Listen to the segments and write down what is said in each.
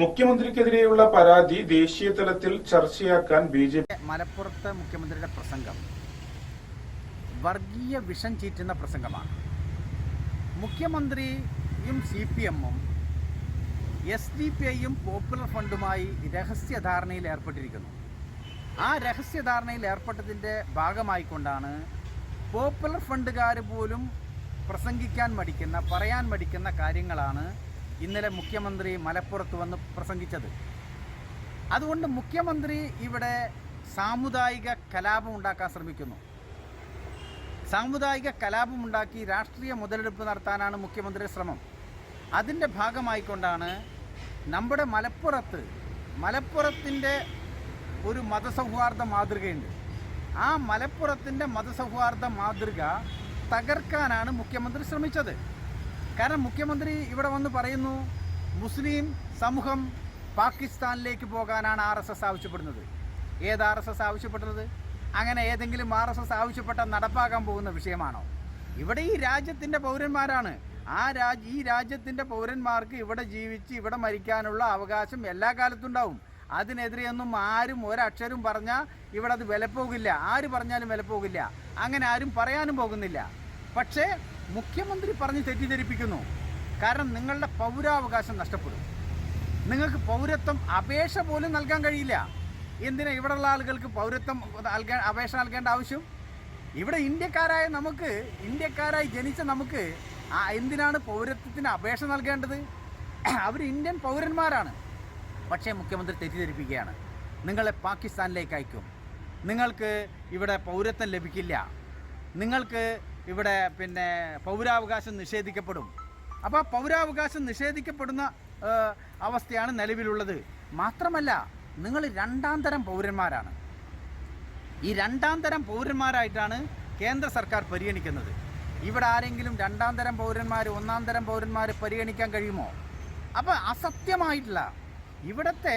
മുഖ്യമന്ത്രിക്കെതിരെയുള്ള പരാതി ദേശീയ തലത്തിൽ ചർച്ചയാക്കാൻ ബി ജെ പി മലപ്പുറത്ത് മുഖ്യമന്ത്രിയുടെ പ്രസംഗം വർഗീയ വിഷം ചീറ്റുന്ന പ്രസംഗമാണ്. മുഖ്യമന്ത്രിയും സി പി എമ്മും എസ് ഡി പി ഐയും പോപ്പുലർ ഫണ്ടുമായി രഹസ്യധാരണയിൽ ഏർപ്പെട്ടിരിക്കുന്നു. ആ രഹസ്യധാരണയിൽ ഏർപ്പെട്ടതിന്റെ ഭാഗമായിക്കൊണ്ടാണ് പോപ്പുലർ ഫണ്ടുകാർ പോലും പ്രസംഗിക്കാൻ മടിക്കുന്ന പറയാൻ മടിക്കുന്ന കാര്യങ്ങളാണ് ഇന്നലെ മുഖ്യമന്ത്രി മലപ്പുറത്ത് വന്ന് പ്രസംഗിച്ചത്. അതുകൊണ്ട് മുഖ്യമന്ത്രി ഇവിടെ സാമുദായിക കലാപം ഉണ്ടാക്കാൻ ശ്രമിക്കുന്നു. സാമുദായിക കലാപം ഉണ്ടാക്കി രാഷ്ട്രീയ മുതലെടുപ്പ് നടത്താനാണ് മുഖ്യമന്ത്രി ശ്രമം. അതിന്റെ ഭാഗമായിക്കൊണ്ടാണ് നമ്മുടെ മലപ്പുറത്ത് മലപ്പുറത്തിന്റെ ഒരു മതസൗഹാർദ്ദ മാതൃകയുണ്ട്. ആ മലപ്പുറത്തിന്റെ മതസൗഹാർദ്ദ മാതൃക തകർക്കാനാണ് മുഖ്യമന്ത്രി ശ്രമിച്ചത്. കാരണം മുഖ്യമന്ത്രി ഇവിടെ വന്ന് പറയുന്നു മുസ്ലിം സമൂഹം പാകിസ്ഥാനിലേക്ക് പോകാനാണ് ആർ എസ് എസ് ആവശ്യപ്പെടുന്നത്. ഏത് ആർ എസ് എസ് ആവശ്യപ്പെടുന്നത് അങ്ങനെ ഏതെങ്കിലും ആർ എസ് എസ് ആവശ്യപ്പെട്ട നടപ്പാക്കാൻ പോകുന്ന വിഷയമാണോ? ഇവിടെ ഈ രാജ്യത്തിന്റെ പൗരന്മാരാണ്. ആ രാജ് ഈ രാജ്യത്തിന്റെ പൗരന്മാർക്ക് ഇവിടെ ജീവിച്ച് ഇവിടെ മരിക്കാനുള്ള അവകാശം എല്ലാ കാലത്തും ഉണ്ടാവും അതിനെതിരെയൊന്നും ആരും ഒരക്ഷരം പറഞ്ഞാൽ ഇവിടെ അത് വിലപ്പോകില്ല. ആര് പറഞ്ഞാലും വിലപ്പോകില്ല. അങ്ങനെ ആരും പറയാനും പോകുന്നില്ല. പക്ഷേ മുഖ്യമന്ത്രി പറഞ്ഞ് തെറ്റിദ്ധരിപ്പിക്കുന്നു. കാരണം നിങ്ങളുടെ പൗരാവകാശം നഷ്ടപ്പെടും. നിങ്ങൾക്ക് പൗരത്വം അപേക്ഷ പോലും നൽകാൻ കഴിയില്ല. എന്തിനാ ഇവിടെയുള്ള ആളുകൾക്ക് പൗരത്വം നൽകാൻ അപേക്ഷ നൽകേണ്ട ആവശ്യം? ഇവിടെ ഇന്ത്യക്കാരായ നമുക്ക് ഇന്ത്യക്കാരായി ജനിച്ച നമുക്ക് എന്തിനാണ് പൗരത്വത്തിന് അപേക്ഷ നൽകേണ്ടത്? അവർ ഇന്ത്യൻ പൗരന്മാരാണ്. പക്ഷേ മുഖ്യമന്ത്രി തെറ്റിദ്ധരിപ്പിക്കുകയാണ്. നിങ്ങളെ പാകിസ്ഥാനിലേക്ക് അയക്കും. നിങ്ങൾക്ക് ഇവിടെ പൗരത്വം ലഭിക്കില്ല. നിങ്ങൾക്ക് ഇവിടെ പിന്നെ പൗരാവകാശം നിഷേധിക്കപ്പെടും. അപ്പോൾ പൗരാവകാശം നിഷേധിക്കപ്പെടുന്ന അവസ്ഥയാണ് നിലവിലുള്ളത്. മാത്രമല്ല നിങ്ങൾ രണ്ടാം തരം പൗരന്മാരാണ്. ഈ രണ്ടാം തരം പൗരന്മാരായിട്ടാണ് കേന്ദ്ര സർക്കാർ പരിഗണിക്കുന്നത്. ഇവിടെ ആരെങ്കിലും രണ്ടാം തരം പൗരന്മാർ ഒന്നാം തരം പൗരന്മാർ പരിഗണിക്കാൻ കഴിയുമോ? അപ്പോൾ അസത്യമായിട്ടില്ല ഇവിടത്തെ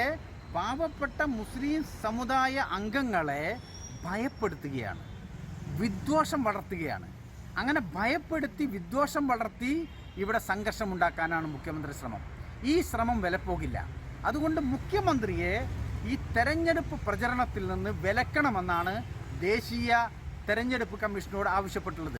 പാവപ്പെട്ട മുസ്ലിം സമുദായ അംഗങ്ങളെ ഭയപ്പെടുത്തുകയാണ്. വിദ്വേഷം വളർത്തുകയാണ്. അങ്ങനെ ഭയപ്പെടുത്തി വിദ്വേഷം വളർത്തി ഇവിടെ സംഘർഷം ഉണ്ടാക്കാനാണ് മുഖ്യമന്ത്രി ശ്രമം. ഈ ശ്രമം വിലപ്പോകില്ല. അതുകൊണ്ട് മുഖ്യമന്ത്രിയെ ഈ തെരഞ്ഞെടുപ്പ് പ്രചരണത്തിൽ നിന്ന് വിലക്കണമെന്നാണ് ദേശീയ തെരഞ്ഞെടുപ്പ് കമ്മീഷനോട് ആവശ്യപ്പെട്ടുള്ളത്.